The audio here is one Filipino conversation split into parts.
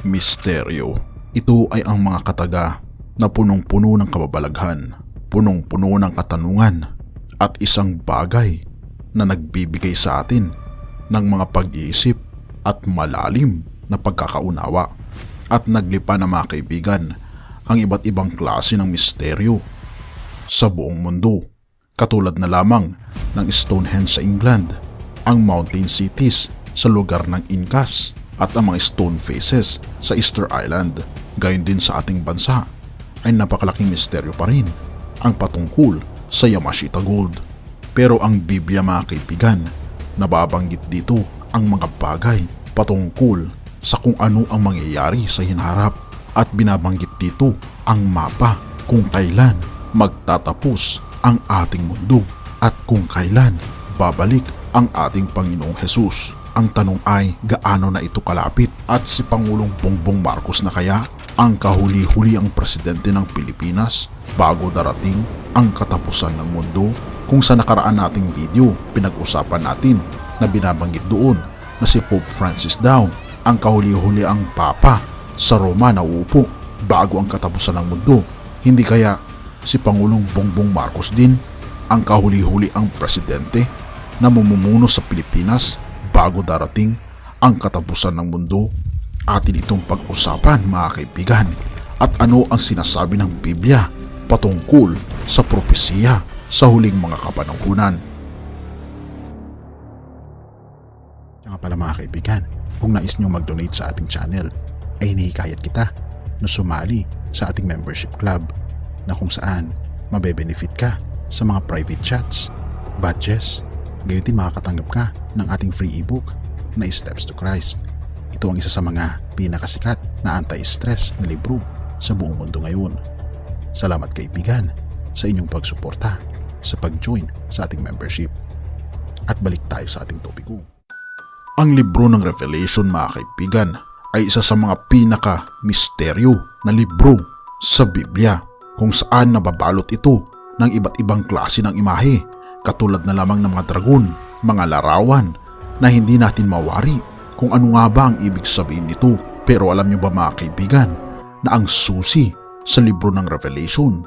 Misteryo. Ito ay ang mga kataga na punong-puno ng kababalaghan, punong-puno ng katanungan, at isang bagay na nagbibigay sa atin ng mga pag-iisip at malalim na pagkakaunawa. At naglipa na mga kaibigan ang iba't ibang klase ng misteryo sa buong mundo. Katulad na lamang ng Stonehenge sa England, ang mountain cities sa lugar ng Incas at ang mga stone faces sa Easter Island. Gayon din sa ating bansa ay napakalaking misteryo pa rin ang patungkol sa Yamashita Gold. Pero ang Biblia mga kaibigan, nababanggit dito ang mga bagay patungkol sa kung ano ang mangyayari sa hinaharap at binabanggit dito ang mapa kung kailan magtatapos ang ating mundo at kung kailan babalik ang ating Panginoong Hesus. Ang tanong ay gaano na ito kalapit at si Pangulong Bongbong Marcos na kaya ang kahuli-huli ang presidente ng Pilipinas bago darating ang katapusan ng mundo kung sa nakaraan nating video pinag-usapan natin na binabanggit doon na si Pope Francis daw ang kahuli-huli ang Papa sa Roma na uupo bago ang katapusan ng mundo. Hindi kaya si Pangulong Bongbong Marcos din ang kahuli-huli ang presidente na mumumuno sa Pilipinas bago darating ang katapusan ng mundo. Atin itong pag-usapan mga kaibigan at ano ang sinasabi ng Biblia patungkol sa propesiya sa huling mga kapanahunan. Kaya pala mga kaibigan, kung nais nyo mag-donate sa ating channel, ay hinihikayat kita na sumali sa ating membership club na kung saan mabe-benefit ka sa mga private chats, badges, gayon din makakatanggap ka ng ating free ebook na Steps to Christ. Ito ang isa sa mga pinakasikat na anti-stress na libro sa buong mundo ngayon. Salamat kaibigan sa inyong pagsuporta sa pag-join sa ating membership. At balik tayo sa ating topiko. Ang libro ng Revelation mga kaibigan ay isa sa mga pinaka-misteryo na libro sa Biblia kung saan nababalot ito ng iba't ibang klase ng imahe katulad na lamang ng mga dragon, mga larawan na hindi natin mawari kung ano nga ba ang ibig sabihin nito. Pero alam nyo ba mga kaibigan na ang susi sa libro ng Revelation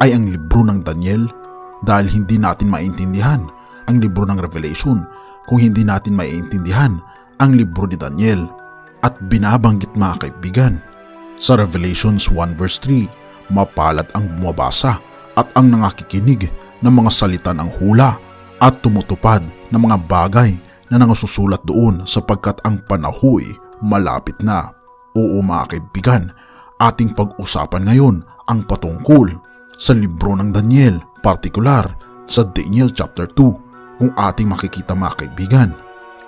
ay ang libro ng Daniel dahil hindi natin maintindihan ang libro ng Revelation kung hindi natin maiintindihan ang libro ni Daniel at binabanggit mga kaibigan. Sa Revelations 1 verse 3, mapalad ang bumabasa at ang nangakikinig ng mga salita ng hula at tumutupad ng mga bagay na nangasusulat doon sapagkat ang panahoy malapit na. Oo mga kaibigan, ating pag-usapan ngayon ang patungkol sa libro ng Daniel, partikular sa Daniel chapter 2 kung ating makikita mga kaibigan.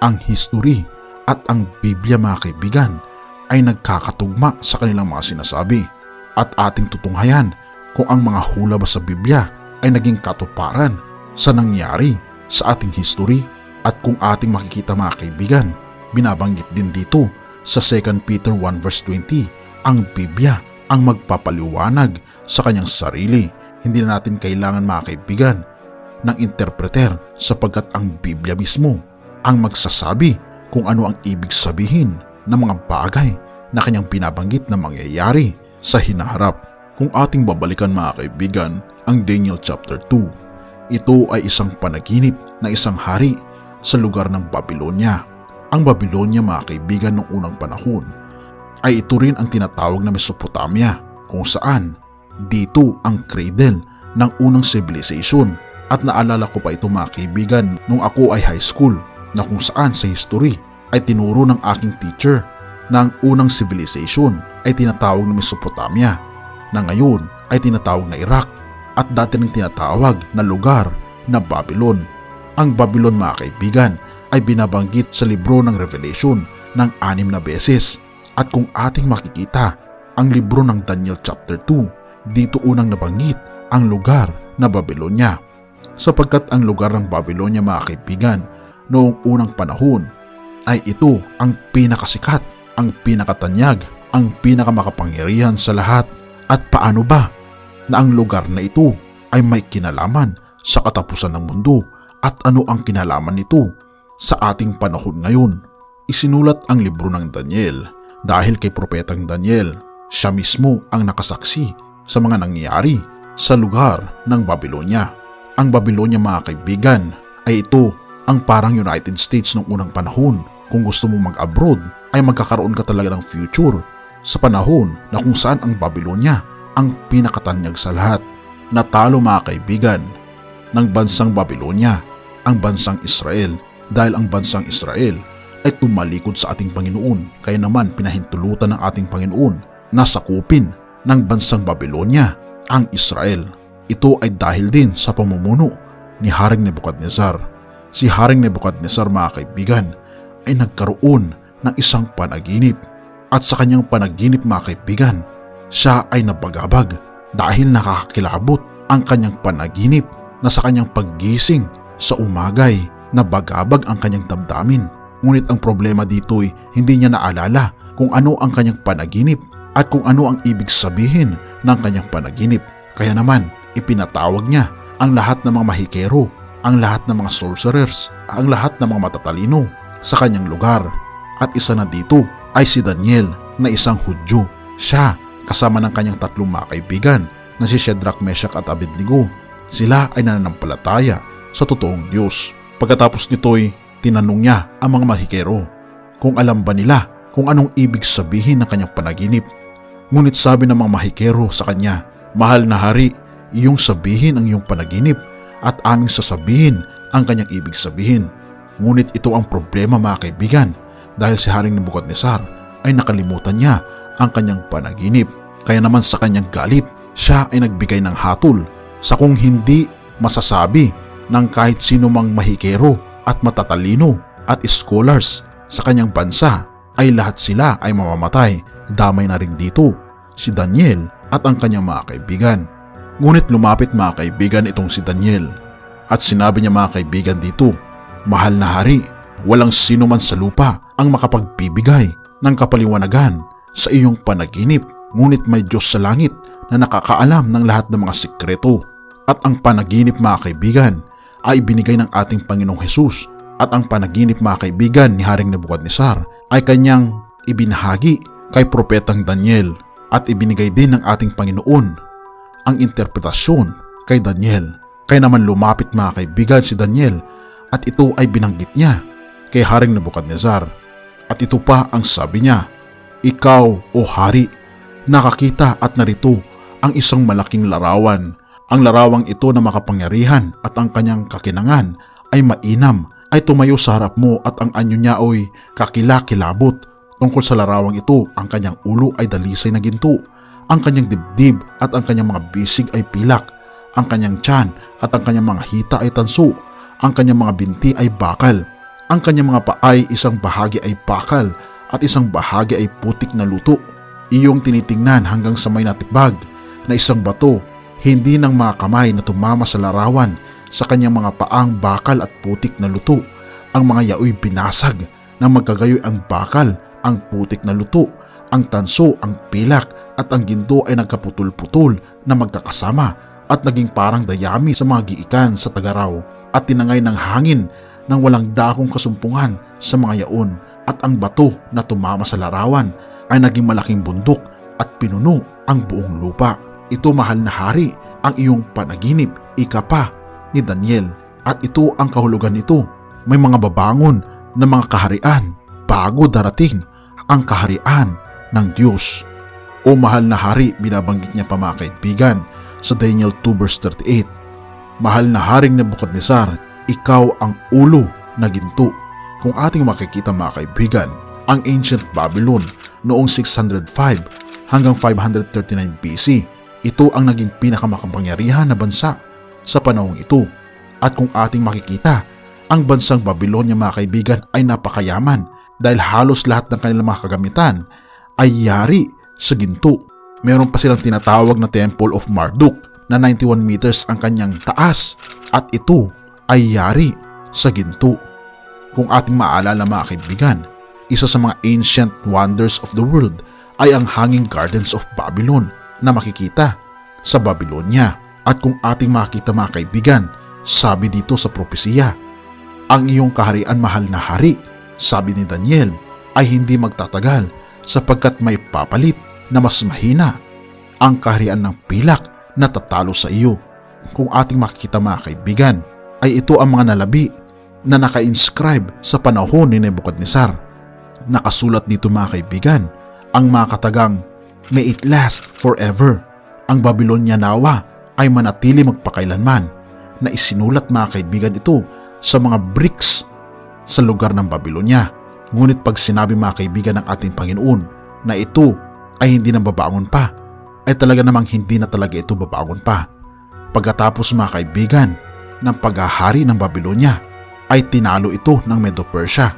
Ang history at ang Biblia mga kaibigan ay nagkakatugma sa kanilang mga sinasabi at ating tutunghayan kung ang mga hula ba sa Biblia ay naging katuparan sa nangyari sa ating history at kung ating makikita mga kaibigan, binabanggit din dito sa 2 Peter 1 verse 20, ang Biblia ang magpapaliwanag sa kanyang sarili. Hindi na natin kailangan mga kaibigan ng interpreter sapagkat ang Biblia mismo ang magsasabi kung ano ang ibig sabihin ng mga bagay na kanyang binabanggit na mangyayari sa hinaharap. Kung ating babalikan mga kaibigan ang Daniel chapter 2, ito ay isang panaginip na isang hari sa lugar ng Babylonia. Ang Babylonia mga kaibigan noong unang panahon ay ito rin ang tinatawag na Mesopotamia kung saan dito ang cradle ng unang civilization at naalala ko pa ito mga kaibigan nung ako ay high school na kung saan sa history ay tinuro ng aking teacher na ang unang civilization ay tinatawag na Mesopotamia na ngayon ay tinatawag na Iraq at dati rin tinatawag na lugar na Babylon. Ang Babylon mga kaibigan ay binabanggit sa libro ng Revelation ng anim na beses. At kung ating makikita ang libro ng Daniel chapter 2 dito unang nabanggit ang lugar na Babylonia. Sapagkat ang lugar ng Babylonia mga kaibigan noong unang panahon ay ito ang pinakasikat, ang pinakatanyag, ang pinakamakapangyarihan sa lahat. At paano ba na ang lugar na ito ay may kinalaman sa katapusan ng mundo at ano ang kinalaman nito sa ating panahon ngayon. Isinulat ang libro ng Daniel dahil kay Propetang Daniel. Siya mismo ang nakasaksi sa mga nangyayari sa lugar ng Babylonia. Ang Babylonia mga kaibigan ay ito ang parang United States noong unang panahon. Kung gusto mong mag-abroad ay magkakaroon ka talaga ng future sa panahon na kung saan ang Babylonia ang pinakatanyag sa lahat. Natalo mga kaibigan ng bansang Babylonia ang bansang Israel dahil ang bansang Israel ay tumalikod sa ating Panginoon kaya naman pinahintulutan ng ating Panginoon na sakupin ng bansang Babylonia ang Israel. Ito ay dahil din sa pamumuno ni Haring Nebukadnezar. Si Haring Nebukadnezar mga kaibigan ay nagkaroon ng isang panaginip at sa kanyang panaginip mga kaibigan siya ay nabagabag dahil nakakakilabot ang kanyang panaginip na sa kanyang paggising sa umagay nabagabag ang kanyang damdamin. Ngunit ang problema dito ay hindi niya naalala kung ano ang kanyang panaginip at kung ano ang ibig sabihin ng kanyang panaginip. Kaya naman, ipinatawag niya ang lahat ng mga mahikero, ang lahat ng mga sorcerers, ang lahat ng mga matatalino sa kanyang lugar. At isa na dito ay si Daniel na isang Hudyo. Siya kasama ng kanyang tatlong mga kaibigan na si Shadrach, Meshach at Abednego. Sila ay nananampalataya sa totoong Diyos. Pagkatapos nito'y tinanong niya ang mga mahikero kung alam ba nila kung anong ibig sabihin ng kanyang panaginip. Ngunit sabi ng mga mahikero sa kanya, Mahal na hari, iyong sabihin ang iyong panaginip at aming sasabihin ang kanyang ibig sabihin. Ngunit ito ang problema mga kaibigan dahil si Haring Nebuchadnezzar ay nakalimutan niya ang kanyang panaginip. Kaya naman sa kanyang galit, siya ay nagbigay ng hatol sa kung hindi masasabi ng kahit sino mang mahikero at matatalino at scholars sa kanyang bansa ay lahat sila ay mamamatay. Damay na rin dito si Daniel at ang kanyang mga kaibigan. Ngunit lumapit mga kaibigan itong si Daniel at sinabi niya mga kaibigan dito, Mahal na hari, walang sino man sa lupa ang makapagbibigay ng kapaliwanagan sa iyong panaginip ngunit may Diyos sa langit na nakakaalam ng lahat ng mga sikreto. At ang panaginip mga kaibigan ay binigay ng ating Panginoong Hesus at ang panaginip mga kaibigan ni Haring Nebuchadnezzar ay kanyang ibinahagi kay Propetang Daniel at ibinigay din ng ating Panginoon ang interpretasyon kay Daniel. Kaya naman lumapit mga kaibigan si Daniel at ito ay binanggit niya kay Haring Nebuchadnezzar. At ito pa ang sabi niya, Ikaw, o Hari, nakakita at narito ang isang malaking larawan. Ang larawang ito na makapangyarihan at ang kanyang kakinangan ay mainam ay tumayo sa harap mo at ang anyo niya ay kakilakilabot Tungkol sa larawang ito, ang kanyang ulo ay dalisay na ginto, ang kanyang dibdib at ang kanyang mga bisig ay pilak, ang kanyang tiyan at ang kanyang mga hita ay tanso, ang kanyang mga binti ay bakal, ang kanyang mga paay isang bahagi ay bakal at isang bahagi ay putik na luto. Iyong tinitingnan hanggang sa may natikbag na isang bato, hindi ng mga kamay na tumama sa larawan sa kanyang mga paang bakal at putik na luto. Ang mga yaoy binasag nang magkagayoy ang bakal ang putik na luto, ang tanso, ang pilak at ang ginto ay nagkaputol-putol na magkakasama at naging parang dayami sa mga giikan sa tagaraw at tinangay ng hangin ng walang dakong kasumpungan sa mga yaon at ang bato na tumama sa larawan ay naging malaking bundok at pinuno ang buong lupa. Ito mahal na hari ang iyong panaginip, ika pa ni Daniel at ito ang kahulugan nito. May mga babangon na mga kaharian bago darating ang kaharian ng Diyos. O mahal na hari, binabanggit niya pa mga kaibigan sa Daniel 2 verse 38. Mahal na haring Nebuchadnezzar, ikaw ang ulo na ginto. Kung ating makikita mga kaibigan, ang ancient Babylon noong 605 hanggang 539 BC, ito ang naging pinakamakapangyarihan na bansa sa panahong ito. At kung ating makikita, ang bansang Babylonia mga kaibigan ay napakayaman dahil halos lahat ng kanilang mga kagamitan ay yari sa ginto. Meron pa silang tinatawag na Temple of Marduk na 91 meters ang kanyang taas at ito ay yari sa ginto. Kung ating maalala mga kaibigan, isa sa mga ancient wonders of the world ay ang Hanging Gardens of Babylon na makikita sa Babylonia. At kung ating makita mga kaibigan, sabi dito sa propesiya, ang iyong kaharian mahal na hari sabi ni Daniel, ay hindi magtatagal sapagkat may papalit na mas mahina ang kaharian ng pilak na tatalo sa iyo. Kung ating makikita mga kaibigan, ay ito ang mga nalabi na naka-inscribe sa panahon ni Nebuchadnezzar. Nakasulat dito mga kaibigan, ang mga katagang, May it last forever. Ang Babylonia nawa ay manatili magpakailanman na isinulat mga kaibigan ito sa mga bricks sa lugar ng Babylonia. Ngunit pag sinabi mga kaibigan ng ating Panginoon na ito ay hindi na babangon pa, ay talaga namang hindi na talaga ito babangon pa. Pagkatapos mga kaibigan ng paghahari ng Babylonia, ay tinalo ito ng Medo-Persia.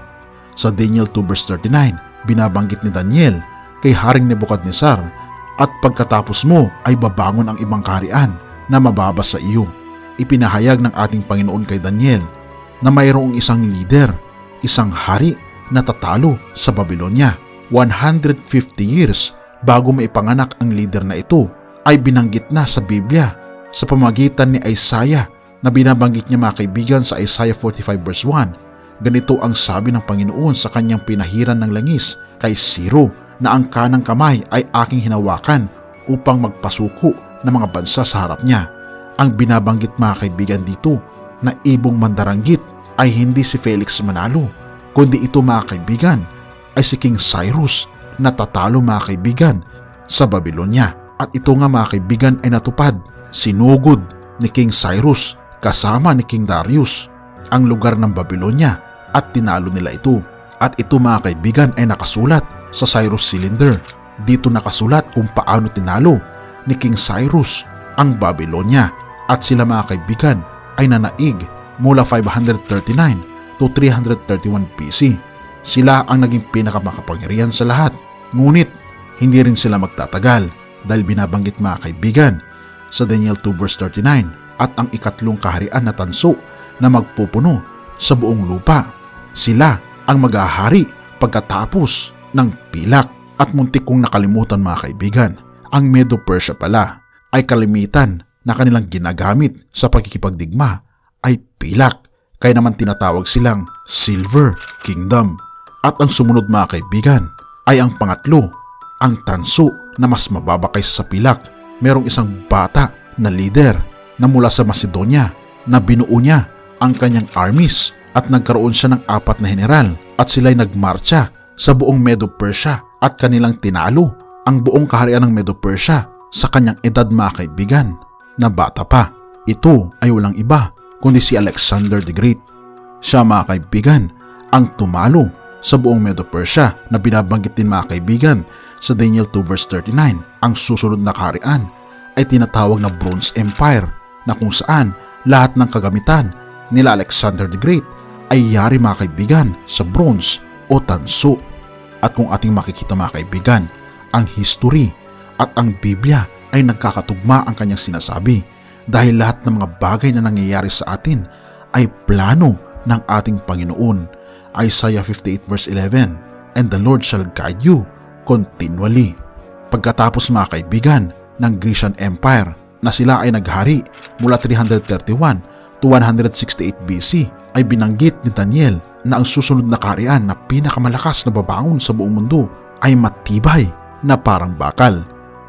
Sa Daniel 2 verse 39, binabanggit ni Daniel kay Haring Nebuchadnezzar at pagkatapos mo ay babangon ang ibang kaharian na mababas sa iyo. Ipinahayag ng ating Panginoon kay Daniel na mayroong isang leader, isang hari na tatalo sa Babylonia. 150 years bago maipanganak ang leader na ito ay binanggit na sa Biblia sa pamagitan ni Isaiah na binabanggit niya mga kaibigan sa Isaiah 45 verse 1. Ganito ang sabi ng Panginoon sa kanyang pinahiran ng langis kay Siro na ang kanang kamay ay aking hinawakan upang magpasuko ng mga bansa sa harap niya. Ang binabanggit mga kaibigan dito na ibong mandaranggit ay hindi si Felix Manalo, kundi ito mga kaibigan ay si King Cyrus na tatalo mga kaibigan sa Babylonia. At ito nga mga kaibigan ay natupad, sinugod ni King Cyrus kasama ni King Darius ang lugar ng Babylonia at tinalo nila ito. At ito mga kaibigan ay nakasulat sa Cyrus Cylinder. Dito nakasulat kung paano tinalo ni King Cyrus ang Babylonia at sila mga kaibigan ay nanaig mula 539 to 331 BC. Sila ang naging pinakamakapangyarihan sa lahat. Ngunit hindi rin sila magtatagal dahil binabanggit mga kaibigan sa Daniel 2 verse 39 at ang ikatlong kaharian na tanso na magpupuno sa buong lupa. Sila ang mag-ahari pagkatapos ng pilak at muntik kong nakalimutan mga kaibigan. Ang Medo-Persia pala ay kalimitan na kanilang ginagamit sa pagkikipagdigma ay pilak kaya naman tinatawag silang Silver Kingdom. At ang sumunod mga kaibigan ay ang pangatlo, ang tanso na mas mababa kaysa sa pilak. Merong isang bata na leader na mula sa Macedonia na binuo niya ang kanyang armies at nagkaroon siya ng apat na general at sila'y nagmarcha sa buong Medo-Persia at kanilang tinalo ang buong kaharian ng Medo-Persia sa kanyang edad mga kaibigan na bata pa. Ito ay walang iba kundi si Alexander the Great. Siya mga kaibigan ang tumalo sa buong Medo-Persia na binabanggit din mga kaibigan sa Daniel 2 verse 39. Ang susunod na kaharian ay tinatawag na Bronze Empire na kung saan lahat ng kagamitan nila Alexander the Great ay yari mga kaibigan sa bronze o tanso. At kung ating makikita mga kaibigan, ang history at ang Biblia ay nagkakatugma ang kanyang sinasabi dahil lahat ng mga bagay na nangyayari sa atin ay plano ng ating Panginoon. Isaiah 58 verse 11 And the Lord shall guide you continually. Pagkatapos mga kaibigan ng Grecian Empire na sila ay naghari mula 331 to 168 BC ay binanggit ni Daniel na ang susunod na kaharian na pinakamalakas na babangon sa buong mundo ay matibay na parang bakal.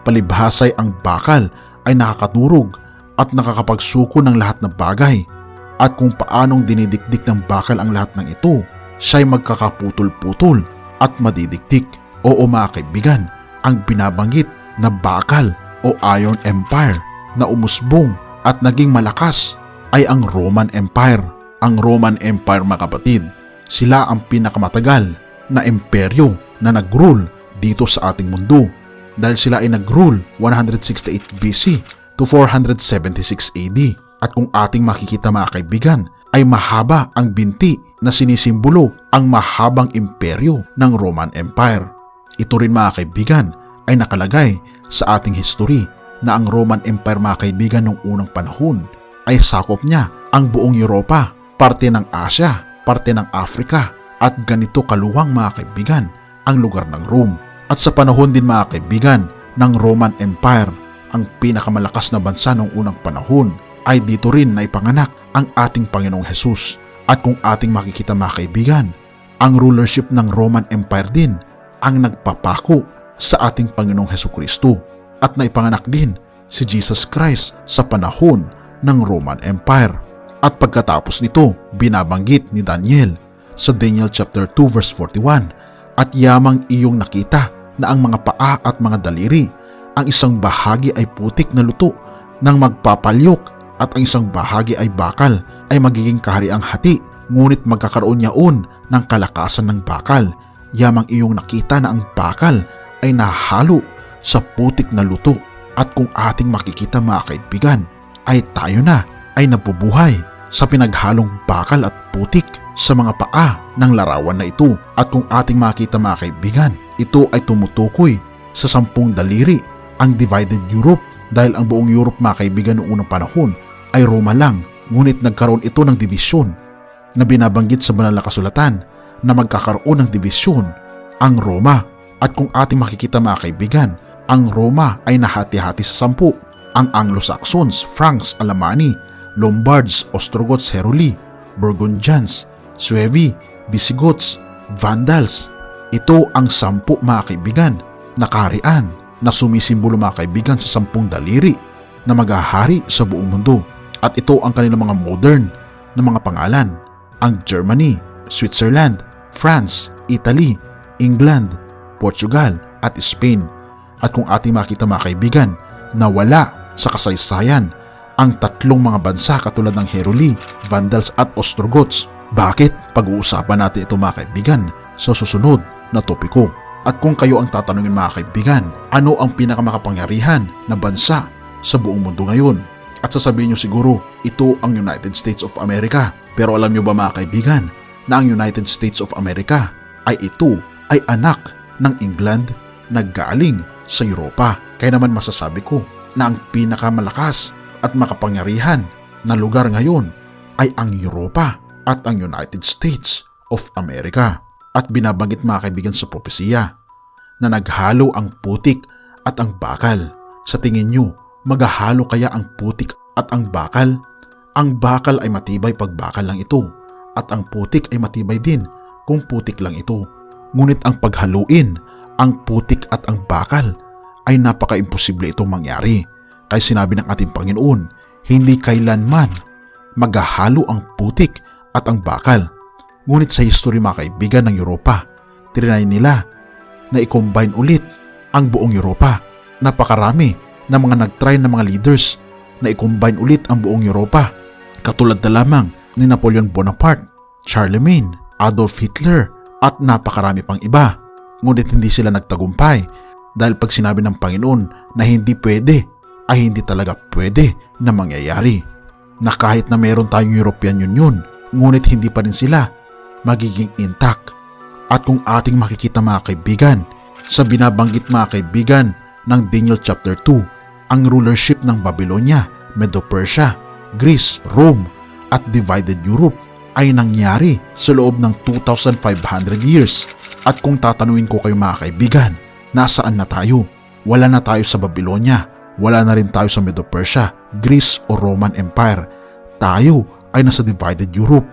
Palibhasay ang bakal ay nakakaturog at nakakapagsuko ng lahat ng bagay at kung paanong dinidikdik ng bakal ang lahat ng ito, siya'y magkakaputol-putol at madidikdik. Oo mga kaibigan, ang binabanggit na bakal o Iron Empire na umusbong at naging malakas ay ang Roman Empire. Ang Roman Empire mga kapatid, sila ang pinakamatagal na imperyo na nag-rule dito sa ating mundo dahil sila ay nag-rule 168 BC to 476 AD. At kung ating makikita mga kaibigan, ay mahaba ang binti na sinisimbolo ang mahabang imperyo ng Roman Empire. Ito rin mga kaibigan ay nakalagay sa ating history na ang Roman Empire mga kaibigan noong unang panahon ay sakop niya ang buong Europa, parte ng Asia, parte ng Africa at ganito kaluwang mga kaibigan ang lugar ng Rome. At sa panahon din mga kaibigan ng Roman Empire, ang pinakamalakas na bansa noong unang panahon ay dito rin na ipanganak ang ating Panginoong Hesus. At kung ating makikita mga kaibigan, ang rulership ng Roman Empire din ang nagpapako sa ating Panginoong Heso Kristo at naipanganak din si Jesus Christ sa panahon ng Roman Empire. At pagkatapos nito, binabanggit ni Daniel sa Daniel chapter 2 verse 41 at yamang iyong nakita na ang mga paa at mga daliri ang isang bahagi ay putik na luto ng magpapalyok at ang isang bahagi ay bakal ay magiging kahariang hati ngunit magkakaroon yaon ng kalakasan ng bakal yamang iyong nakita na ang bakal ay nahalo sa putik na luto. At kung ating makikita mga kaibigan ay tayo na ay nabubuhay sa pinaghalong bakal at putik sa mga paa ng larawan na ito. At kung ating makita mga kaibigan ito ay tumutukoy sa sampung daliri ang divided Europe. Dahil ang buong Europe mga kaibigan noong unang panahon ay Roma lang. Ngunit nagkaroon ito ng divisyon na binabanggit sa banal na kasulatan na magkakaroon ng divisyon ang Roma. At kung ating makikita mga kaibigan ang Roma ay nahati-hati sa sampu ang Anglo-Saxons, Franks, Alamani, Lombards, Ostrogoths, Heruli, Burgundians, Suevi, Visigoths, Vandals. Ito ang sampu mga kaibigan na kaharian na sumisimbolo mga kaibigan sa sampung daliri na maghahari sa buong mundo. At ito ang kanilang mga modern na mga pangalan. Ang Germany, Switzerland, France, Italy, England, Portugal at Spain. At kung ating makita mga kaibigan na wala sa kasaysayan ang tatlong mga bansa katulad ng Heruli, Vandals at Ostrogoths. Bakit? Pag-uusapan natin ito mga kaibigan sa susunod na topiko. At kung kayo ang tatanungin mga kaibigan, ano ang pinakamakapangyarihan na bansa sa buong mundo ngayon? At sasabihin nyo siguro, ito ang United States of America. Pero alam nyo ba mga kaibigan, na ang United States of America ay ito ay anak ng England na galing sa Europa. Kaya naman masasabi ko na ang pinakamalakas at makapangyarihan na lugar ngayon ay ang Europa at ang United States of America. At binabanggit mga kaibigan sa propesiya na naghalo ang putik at ang bakal. Sa tingin nyo, maghahalo kaya ang putik at ang bakal? Ang bakal ay matibay pag bakal lang ito at ang putik ay matibay din kung putik lang ito. Ngunit ang paghaluin, ang putik at ang bakal ay napaka-imposible itong mangyari. Kaya sinabi ng ating Panginoon, hindi kailanman maghahalo ang putik at ang bakal. Ngunit sa history mga kaibigan ng Europa, trinay nila na i-combine ulit ang buong Europa. Napakarami ng mga nag-try na mga leaders na i-combine ulit ang buong Europa. Katulad na lamang ni Napoleon Bonaparte, Charlemagne, Adolf Hitler at napakarami pang iba. Ngunit hindi sila nagtagumpay dahil pag sinabi ng Panginoon na hindi pwede ay hindi talaga pwede na mangyayari. Na kahit na meron tayong European Union, ngunit hindi pa rin sila magiging intact. At kung ating makikita mga kaibigan, sa binabanggit mga kaibigan ng Daniel chapter 2, ang rulership ng Babylonia, Medo-Persia, Greece, Rome at divided Europe ay nangyari sa loob ng 2,500 years. At kung tatanungin ko kayo mga kaibigan, nasaan na tayo? Wala na tayo sa Babylonia, wala na rin tayo sa Medo-Persia, Greece o Roman Empire. Tayo ay nasa divided Europe.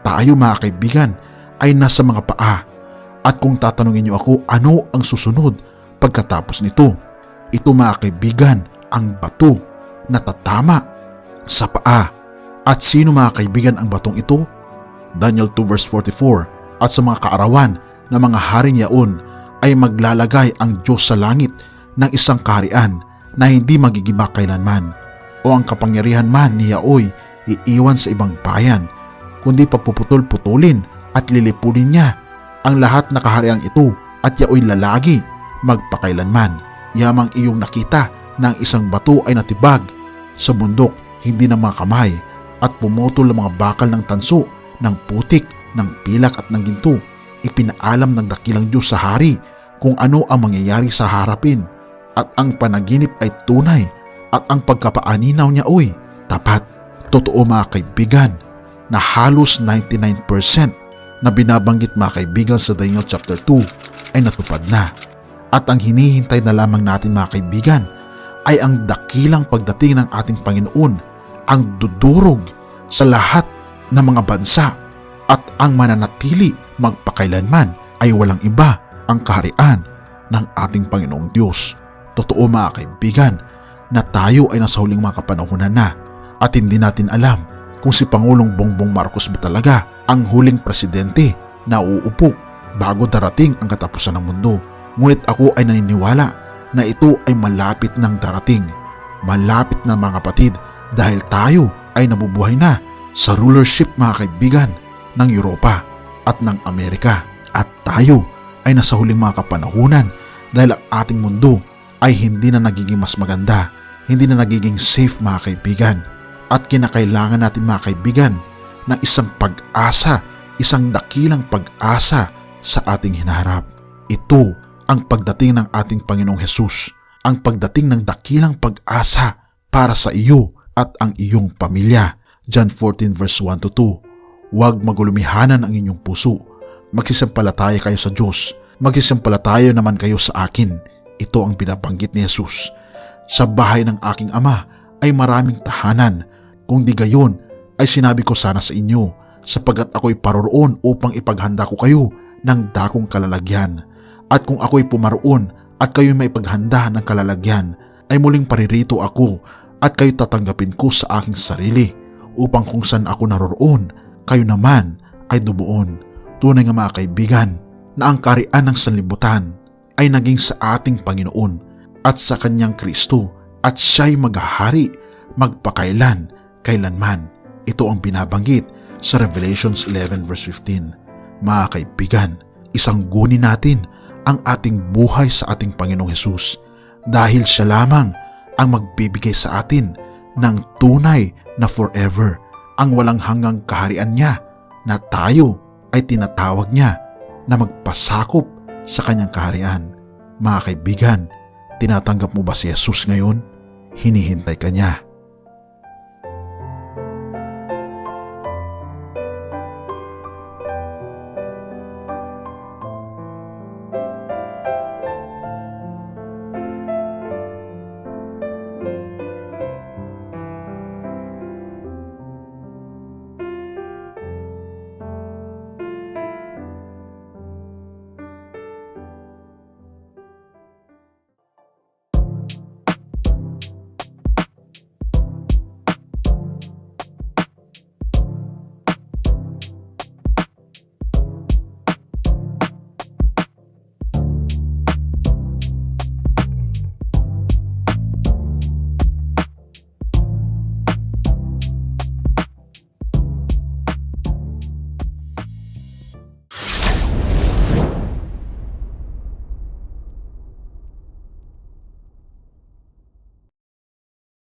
Tayo mga kaibigan ay nasa mga paa. At kung tatanungin niyo ako ano ang susunod pagkatapos nito, ito mga kaibigan ang bato na tatama sa paa. At sino mga kaibigan ang batong ito? Daniel 2 verse 44 At sa mga kaarawan na mga haring yaon ay maglalagay ang Diyos sa langit ng isang kaharian na hindi magigiba kailanman o ang kapangyarihan man ni Yaoy iiwan sa ibang bayan kundi papuputol-putulin at lilipunin niya ang lahat na kahariang ito at yaoy lalagi magpakailanman. Yamang iyong nakita na ang isang bato ay natibag sa bundok hindi ng mga kamay at pumutol ang mga bakal ng tanso, ng putik, ng pilak at ng ginto. Ipinaalam ng dakilang Diyos sa hari kung ano ang mangyayari sa harapin at ang panaginip ay tunay at ang pagkapaaninaw niya oy tapat. Totoo mga kaibigan na halos 99% na binabanggit mga kaibigan sa Daniel chapter 2 ay natupad na. At ang hinihintay na lamang natin mga kaibigan ay ang dakilang pagdating ng ating Panginoon, ang dudurog sa lahat ng mga bansa at ang mananatili magpakailanman ay walang iba ang kaharian ng ating Panginoong Diyos. Totoo mga kaibigan na tayo ay nasa huling mga kapanahunan na at hindi natin alam kung si Pangulong Bongbong Marcos ba talaga ang huling presidente na uupo bago darating ang katapusan ng mundo. Ngunit ako ay naniniwala na ito ay malapit ng darating. Malapit na mga kapatid dahil tayo ay nabubuhay na sa rulership mga kaibigan ng Europa at ng Amerika. At tayo ay nasa huling mga kapanahunan dahil ang ating mundo ay hindi na nagiging mas maganda, hindi na nagiging safe mga kaibigan. At kinakailangan natin mga kaibigan ng isang pag-asa, isang dakilang pag-asa sa ating hinaharap. Ito ang pagdating ng ating Panginoong Hesus, ang pagdating ng dakilang pag-asa para sa iyo at ang iyong pamilya. John 14 verse 1 to 2. Huwag magulumihanan ang inyong puso. Magsisampalataya kayo sa Diyos. Magsisampalataya naman kayo sa akin. Ito ang binabanggit ni Jesus. Sa bahay ng aking ama ay maraming tahanan. Kung di gayon, ay sinabi ko sana sa inyo, sapagat ako'y paroroon upang ipaghanda ko kayo ng dakong kalalagyan. At kung ako'y pumaroon at kayo'y may paghanda ng kalalagyan, ay muling paririto ako at kayo tatanggapin ko sa aking sarili upang kung saan ako naroroon, kayo naman ay dubuon. Tunay nga mga kaibigan na ang karian ng sanlibutan ay naging sa ating Panginoon at sa kanyang Kristo at siya'y maghahari magpakailan kailanman. Ito ang binabanggit sa Revelations 11 verse 15. Mga kaibigan, isang guni natin ang ating buhay sa ating Panginoong Hesus dahil siya lamang ang magbibigay sa atin ng tunay na forever, ang walang hanggang kaharian niya na tayo ay tinatawag niya na magpasakop sa kanyang kaharian. Mga kaibigan, tinatanggap mo ba si Jesus ngayon? Hinihintay ka niya.